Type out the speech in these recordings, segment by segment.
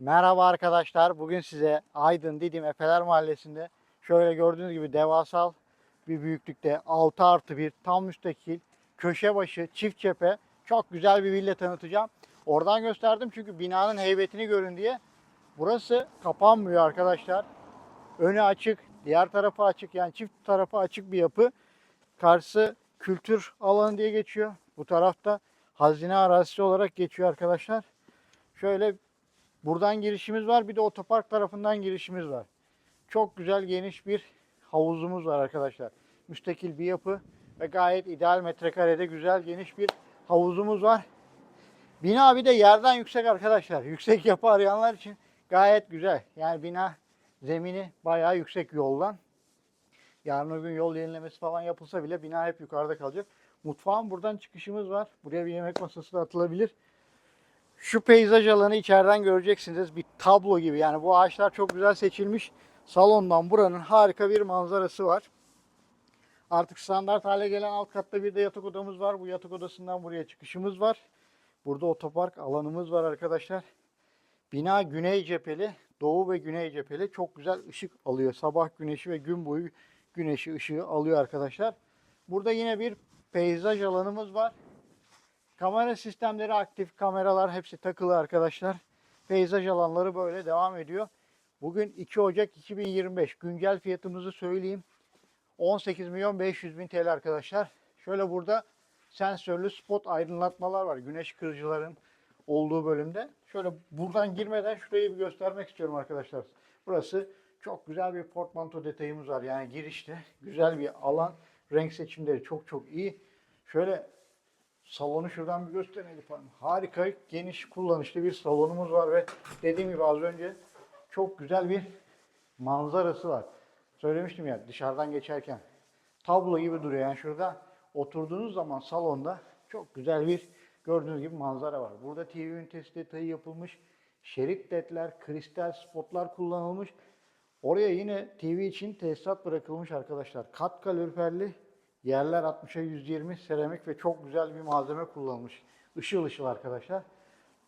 Merhaba arkadaşlar. Bugün size Aydın Didim Efeler Mahallesi'nde şöyle gördüğünüz gibi devasal bir büyüklükte 6 artı 1 tam müstakil köşe başı çift cephe çok güzel bir villa tanıtacağım. Oradan gösterdim çünkü binanın heybetini görün diye. Burası kapanmıyor arkadaşlar. Önü açık, diğer tarafı açık yani çift tarafı açık bir yapı. Karşısı kültür alanı diye geçiyor. Bu tarafta hazine arazisi olarak geçiyor arkadaşlar. Şöyle Buradan girişimiz var. Bir de otopark tarafından girişimiz var. Çok güzel geniş bir havuzumuz var arkadaşlar. Müstakil bir yapı ve gayet ideal metrekarede güzel geniş bir havuzumuz var. Bina bir de yerden yüksek arkadaşlar. Yüksek yapı arayanlar için gayet güzel. Yani bina zemini bayağı yüksek yoldan. Yarın öbür gün yol yenilemesi falan yapılsa bile bina hep yukarıda kalacak. Mutfağın buradan çıkışımız var. Buraya bir yemek masası da atılabilir. Şu peyzaj alanı içeriden göreceksiniz. Bir tablo gibi. Yani bu ağaçlar çok güzel seçilmiş. Salondan buranın harika bir manzarası var. Artık standart hale gelen alt katta bir de yatak odamız var. Bu yatak odasından buraya çıkışımız var. Burada otopark alanımız var arkadaşlar. Bina güney cepheli, doğu ve güney cepheli. Çok güzel ışık alıyor. Sabah güneşi ve gün boyu güneşi ışığı alıyor arkadaşlar. Burada yine bir peyzaj alanımız var. Kamera sistemleri aktif, kameralar hepsi takılı arkadaşlar. Peyzaj alanları böyle devam ediyor. Bugün 2 Ocak 2025 güncel fiyatımızı söyleyeyim. 18 milyon 500 bin TL arkadaşlar. Şöyle burada sensörlü spot aydınlatmalar var. Güneş kırıcıların olduğu bölümde. Şöyle buradan girmeden şurayı bir göstermek istiyorum arkadaşlar. Burası çok güzel bir portmanto detayımız var. Yani girişte güzel bir alan. Renk seçimleri çok çok iyi. Şöyle Salonu şuradan bir gösterelim. Harika, geniş, kullanışlı bir salonumuz var ve dediğim gibi az önce çok güzel bir manzarası var. Söylemiştim ya dışarıdan geçerken tablo gibi duruyor. Yani şurada oturduğunuz zaman salonda çok güzel bir gördüğünüz gibi manzara var. Burada TV ünitesi detayı yapılmış. Şerit ledler, kristal spotlar kullanılmış. Oraya yine TV için tesisat bırakılmış arkadaşlar. Kat kaloriferli Yerler 60'a 120 seramik ve çok güzel bir malzeme kullanılmış. Işıl ışıl arkadaşlar.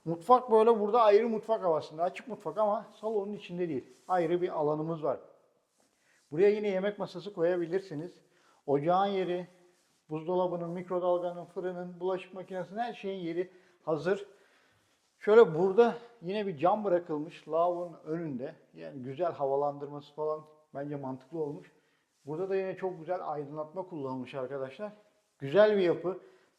Mutfak böyle burada ayrı mutfak havasında. Açık mutfak ama salonun içinde değil. Ayrı bir alanımız var. Buraya yine yemek masası koyabilirsiniz. Ocağın yeri, buzdolabının, mikrodalganın, fırının, bulaşık makinesinin her şeyin yeri hazır. Şöyle burada yine bir cam bırakılmış lavabonun önünde. Yani güzel havalandırması falan bence mantıklı olmuş. Burada da yine çok güzel aydınlatma kullanılmış arkadaşlar. Güzel bir yapı.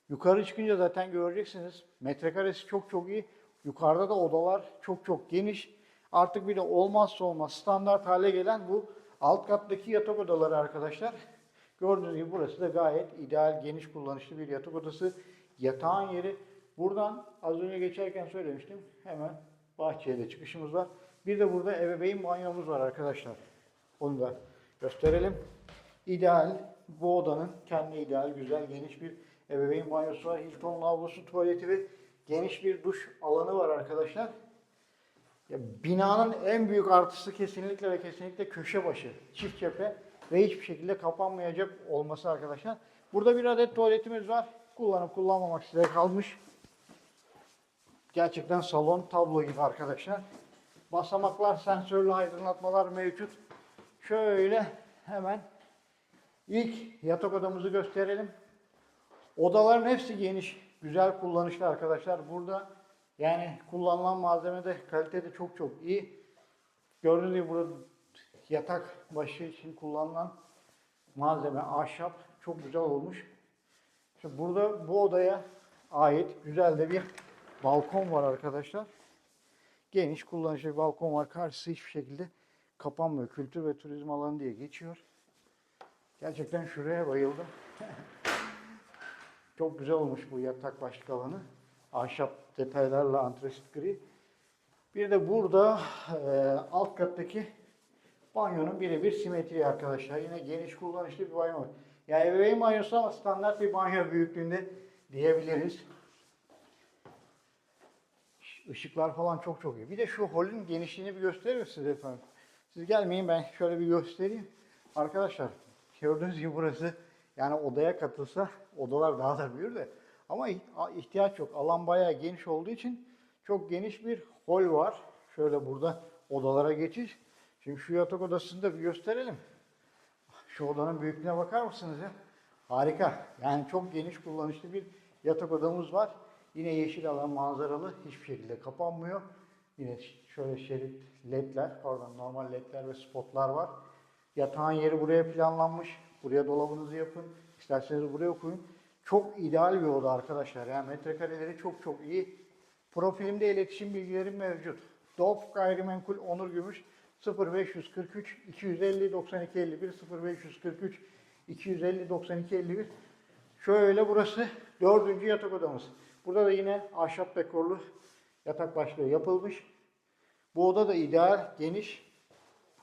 Yukarı çıkınca zaten göreceksiniz. Metrekaresi çok çok iyi. Yukarıda da odalar çok çok geniş. Artık bir de olmazsa olmaz standart hale gelen bu alt kattaki yatak odaları arkadaşlar. Gördüğünüz gibi burası da gayet ideal, geniş kullanışlı bir yatak odası. Yatağın yeri buradan az önce geçerken söylemiştim. Hemen bahçeye de çıkışımız var. Bir de burada ebeveyn banyomuz var arkadaşlar. Onu da gösterelim. İdeal, bu odanın kendi ideal, güzel, geniş bir ebeveyn banyosu var. Hilton lavabosu, tuvaleti ve geniş bir duş alanı var arkadaşlar. Ya, binanın en büyük artısı kesinlikle ve kesinlikle köşe başı, çift cephe ve hiçbir şekilde kapanmayacak olması arkadaşlar. Burada bir adet tuvaletimiz var. Kullanıp kullanmamak size kalmış. Gerçekten salon tablo gibi arkadaşlar. Basamaklar, sensörlü aydınlatmalar mevcut. Şöyle hemen ilk yatak odamızı gösterelim. Odaların hepsi geniş, güzel kullanışlı arkadaşlar. Burada yani kullanılan malzeme de kalite de çok çok iyi. Gördüğünüz gibi burada yatak başı için kullanılan malzeme ahşap çok güzel olmuş. İşte burada bu odaya ait güzel de bir balkon var arkadaşlar. Geniş kullanışlı bir balkon var. Karşısı hiçbir şekilde kapanmıyor. Kültür ve turizm alanı diye geçiyor. Gerçekten şuraya bayıldım. Çok güzel olmuş bu yatak başlık alanı. Ahşap detaylarla antresit gri. Bir de burada e, alt kattaki banyonun birebir simetri arkadaşlar. Yine geniş kullanışlı bir banyo. Yani ebeveyn banyosu ama standart bir banyo büyüklüğünde diyebiliriz. Işıklar falan çok çok iyi. Bir de şu holün genişliğini bir gösterir misiniz efendim? Siz gelmeyin ben şöyle bir göstereyim. Arkadaşlar gördüğünüz gibi burası yani odaya katılsa odalar daha da büyür de ama ihtiyaç yok. Alan bayağı geniş olduğu için çok geniş bir hol var. Şöyle burada odalara geçiş. Şimdi şu yatak odasını da bir gösterelim. Şu odanın büyüklüğüne bakar mısınız ya? Harika. Yani çok geniş kullanışlı bir yatak odamız var. Yine yeşil alan manzaralı. Hiçbir şekilde kapanmıyor. Yine şöyle şerit ledler, pardon normal ledler ve spotlar var. Yatağın yeri buraya planlanmış. Buraya dolabınızı yapın. İsterseniz buraya koyun. Çok ideal bir oda arkadaşlar. Yani metrekareleri çok çok iyi. Profilimde iletişim bilgilerim mevcut. Dolf Gayrimenkul Onur Gümüş 0543 250 92 51 0543 250 92 51 Şöyle burası dördüncü yatak odamız. Burada da yine ahşap dekorlu yatak başlığı yapılmış. Bu oda da ideal, geniş,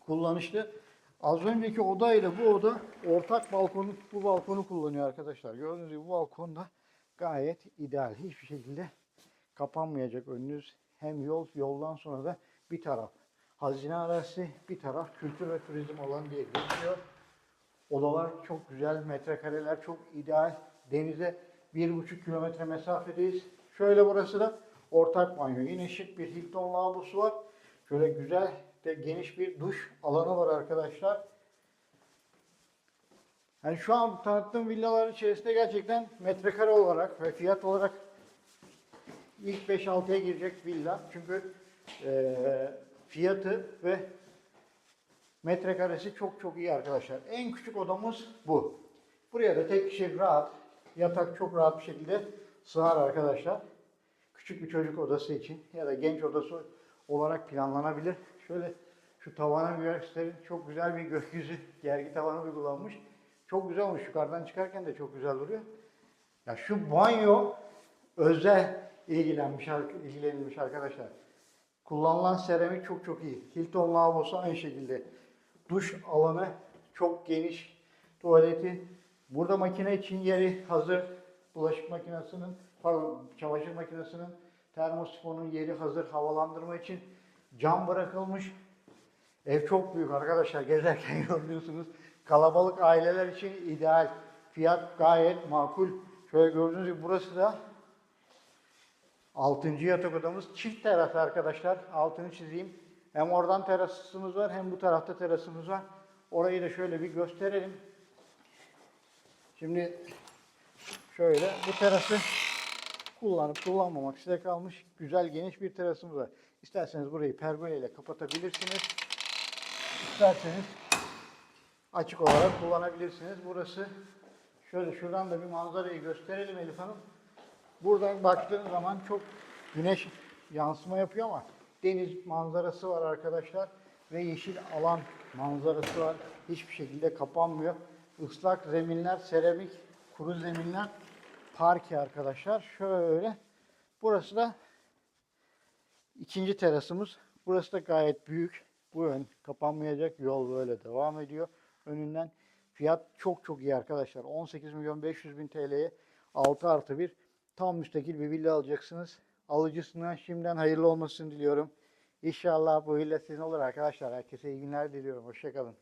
kullanışlı. Az önceki oda ile bu oda ortak balkonu, bu balkonu kullanıyor arkadaşlar. Gördüğünüz gibi bu balkonda gayet ideal. Hiçbir şekilde kapanmayacak önünüz. Hem yol, yoldan sonra da bir taraf hazine arazisi, bir taraf kültür ve turizm alanı diye geçiyor. Odalar çok güzel, metrekareler çok ideal. Denize bir buçuk kilometre mesafedeyiz. Şöyle burası da ortak banyo. Yine şık bir Hilton lavabosu var. Şöyle güzel de geniş bir duş alanı var arkadaşlar. Yani şu an tanıttığım villaların içerisinde gerçekten metrekare olarak ve fiyat olarak ilk 5-6'ya girecek villa. Çünkü eee, fiyatı ve metrekaresi çok çok iyi arkadaşlar. En küçük odamız bu. Buraya da tek kişi rahat, yatak çok rahat bir şekilde sığar arkadaşlar. Küçük bir çocuk odası için ya da genç odası olarak planlanabilir. Şöyle şu tavanı bir gösterin. Çok güzel bir gökyüzü gergi tavanı uygulanmış. Çok güzel olmuş. Yukarıdan çıkarken de çok güzel duruyor. Ya şu banyo özel ilgilenmiş, ilgilenilmiş arkadaşlar. Kullanılan seramik çok çok iyi. Hilton lavabosu aynı şekilde. Duş alanı çok geniş. Tuvaleti. Burada makine için yeri hazır. Bulaşık makinesinin, pardon çamaşır makinesinin, termosifonun yeri hazır havalandırma için. Cam bırakılmış. Ev çok büyük arkadaşlar. Gezerken görüyorsunuz. Kalabalık aileler için ideal. Fiyat gayet makul. Şöyle gördüğünüz gibi burası da Altıncı yatak odamız çift teras arkadaşlar. Altını çizeyim. Hem oradan terasımız var hem bu tarafta terasımız var. Orayı da şöyle bir gösterelim. Şimdi şöyle bu terası kullanıp kullanmamak size kalmış. Güzel geniş bir terasımız var. İsterseniz burayı pergoleyle kapatabilirsiniz. İsterseniz açık olarak kullanabilirsiniz. Burası şöyle şuradan da bir manzarayı gösterelim Elif Hanım. Buradan baktığın zaman çok güneş yansıma yapıyor ama deniz manzarası var arkadaşlar ve yeşil alan manzarası var. Hiçbir şekilde kapanmıyor. Islak zeminler, seramik, kuru zeminler parke arkadaşlar. Şöyle. Burası da ikinci terasımız. Burası da gayet büyük. Bu ön kapanmayacak. Yol böyle devam ediyor. Önünden fiyat çok çok iyi arkadaşlar. 18 milyon 500 bin TL'ye 6 artı 1 tam müstakil bir villa alacaksınız. Alıcısına şimdiden hayırlı olmasını diliyorum. İnşallah bu villa sizin olur arkadaşlar. Herkese iyi günler diliyorum. Hoşçakalın.